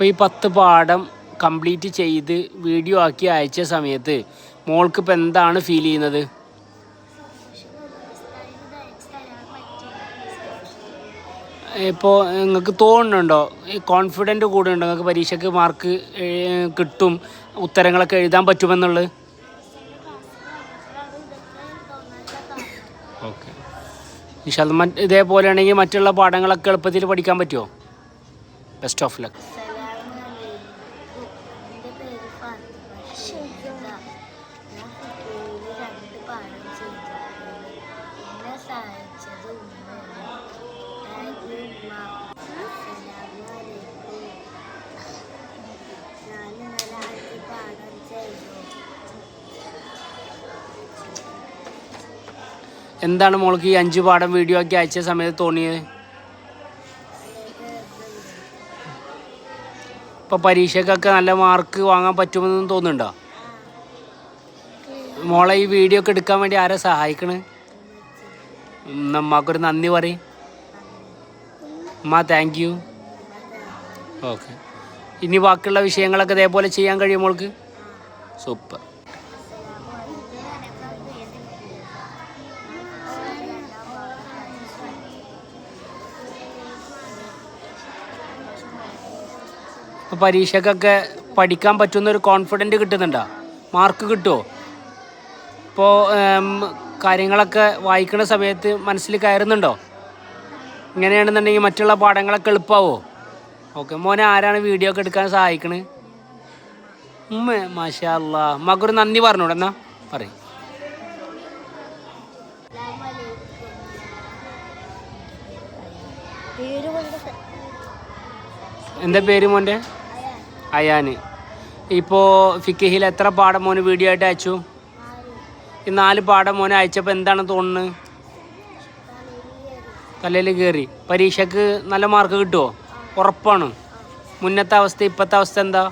ഇപ്പോൾ ഈ പത്ത് പാഠം കംപ്ലീറ്റ് ചെയ്ത് വീഡിയോ ആക്കി അയച്ച സമയത്ത് മോൾക്ക് ഇപ്പം എന്താണ് ഫീൽ ചെയ്യുന്നത്? ഇപ്പോൾ നിങ്ങൾക്ക് തോന്നുന്നുണ്ടോ? കോൺഫിഡന്റ് കൂടുന്നുണ്ടോ? നിങ്ങൾക്ക് പരീക്ഷയ്ക്ക് മാർക്ക് കിട്ടും ഉത്തരങ്ങളൊക്കെ എഴുതാൻ പറ്റുമെന്നുള്ളത്? ഓക്കെ ഇൻഷാല്ല മറ്റ് ഇതേപോലെയാണെങ്കിൽ മറ്റുള്ള പാഠങ്ങളൊക്കെ എളുപ്പത്തിൽ പഠിക്കാൻ പറ്റുമോ? ബെസ്റ്റ് ഓഫ് ലക്ക് ഞാൻ എന്നെ ഞാൻ എന്താണ് മോൾക്ക് ഈ അഞ്ച് പാഠം വീഡിയോ ആക്കി അയച്ച സമയത്ത് തോന്നിയത്? ഇപ്പോൾ പരീക്ഷയ്ക്കൊക്കെ നല്ല മാർക്ക് വാങ്ങാൻ പറ്റുമെന്ന് തോന്നുന്നുണ്ടോ? മോളെ ഈ വീഡിയോ ഒക്കെ എടുക്കാൻ വേണ്ടി ആരെ സഹായിക്കണ്? നമ്മക്കൊരു നന്ദി പറയും. അമ്മ താങ്ക് യു ഓക്കെ ഇനി ബാക്കിയുള്ള വിഷയങ്ങളൊക്കെ ഇതേപോലെ ചെയ്യാൻ കഴിയും മോൾക്ക്? സൂപ്പർ ഇപ്പോൾ പരീക്ഷയ്ക്കൊക്കെ പഠിക്കാൻ പറ്റുന്ന ഒരു കോൺഫിഡന്റ് കിട്ടുന്നുണ്ടോ? മാർക്ക് കിട്ടുമോ ഇപ്പോൾ കാര്യങ്ങളൊക്കെ വായിക്കുന്ന സമയത്ത് മനസ്സിൽ കയറുന്നുണ്ടോ? ഇങ്ങനെയാണെന്നുണ്ടെങ്കിൽ മറ്റുള്ള പാഠങ്ങളൊക്കെ എളുപ്പമാവോ ഓക്കെ മോനെ ആരാണ് വീഡിയോ ഒക്കെ എടുക്കാൻ സഹായിക്കണത് ഉമ്മ മാഷാ അല്ലാ മകൊരു നന്ദി പറഞ്ഞൂടെ എന്നാ? പറയും. എന്താ പേര് മോന്റെ? അയാന്. ഇപ്പോൾ ഫിക്കഹിൽ എത്ര പാഠം മോന് വീഡിയോ ആയിട്ട് അയച്ചു? ഈ നാല് പാഠം മോനെ അയച്ചപ്പോൾ എന്താണ് തോന്നുന്നത് തലയിൽ കയറി പരീക്ഷയ്ക്ക് നല്ല മാർക്ക് കിട്ടുമോ ഉറപ്പാണ്. മുന്നത്തെ അവസ്ഥ ഇപ്പോഴത്തെ അവസ്ഥ എന്താ?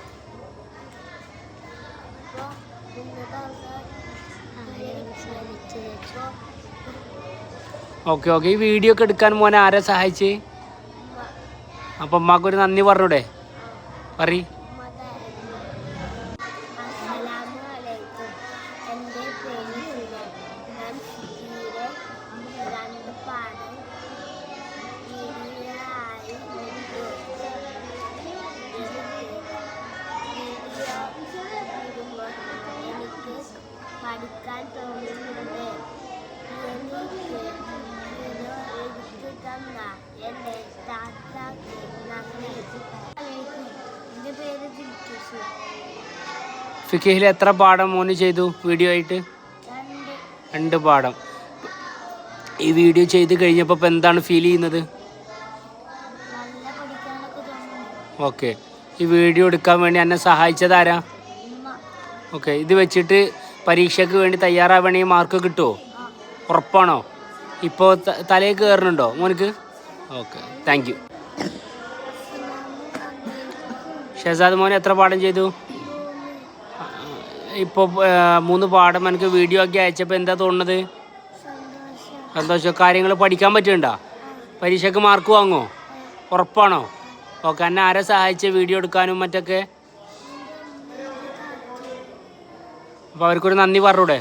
Okay okay. ഈ വീഡിയോ ഒക്കെ എടുക്കാൻ മോനെ ആരെ സഹായിച്ച്? അപ്പം അമ്മക്കൊരു നന്ദി പറഞ്ഞൂടെ? പറയ്. ഫിക്കഹിൽ എത്ര പാഠം മോന് ചെയ്തു വീഡിയോ ആയിട്ട്? രണ്ട്. പാഠം. ഈ വീഡിയോ ചെയ്ത് കഴിഞ്ഞപ്പോൾ ഇപ്പം എന്താണ് ഫീൽ ചെയ്യുന്നത്? ഓക്കെ ഈ വീഡിയോ എടുക്കാൻ വേണ്ടി എന്നെ സഹായിച്ചതാരാ ആരാ? ഓക്കെ ഇത് വെച്ചിട്ട് പരീക്ഷയ്ക്ക് വേണ്ടി തയ്യാറാവണമെങ്കിൽ മാർക്ക് കിട്ടുമോ ഉറപ്പാണോ? ഇപ്പോൾ തലയിൽ കയറുന്നുണ്ടോ മോനക്ക്? ഓക്കെ താങ്ക് യു ഷെസാദ് മോൻ എത്ര പാഠം ചെയ്തു? ഇപ്പോൾ മൂന്ന് പാഠം എനിക്ക് വീഡിയോ ആക്കി അയച്ചപ്പോൾ എന്താ തോന്നുന്നത്? സന്തോഷം. സന്തോഷം കാര്യങ്ങൾ പഠിക്കാൻ പറ്റുന്നുണ്ടോ? പരീക്ഷയ്ക്ക് മാർക്ക് വാങ്ങുമോ ഉറപ്പാണോ? ഓക്കെ എന്നെ ആരെ സഹായിച്ച് വീഡിയോ എടുക്കാനും മറ്റൊക്കെ? അപ്പോൾ അവർക്കൊരു നന്ദി പറഞ്ഞൂടെ?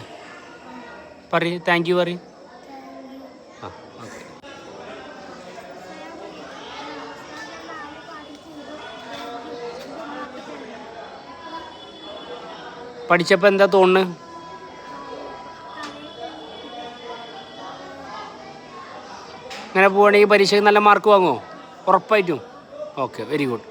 പറയ് താങ്ക് യു പറയ്. പഠിച്ചപ്പോൾ എന്താ തോന്നുന്നു? ഇങ്ങനെ പോവുകയാണെങ്കിൽ പരീക്ഷയ്ക്ക് നല്ല മാർക്ക് വാങ്ങുമോ ഉറപ്പായിട്ടും. Okay very good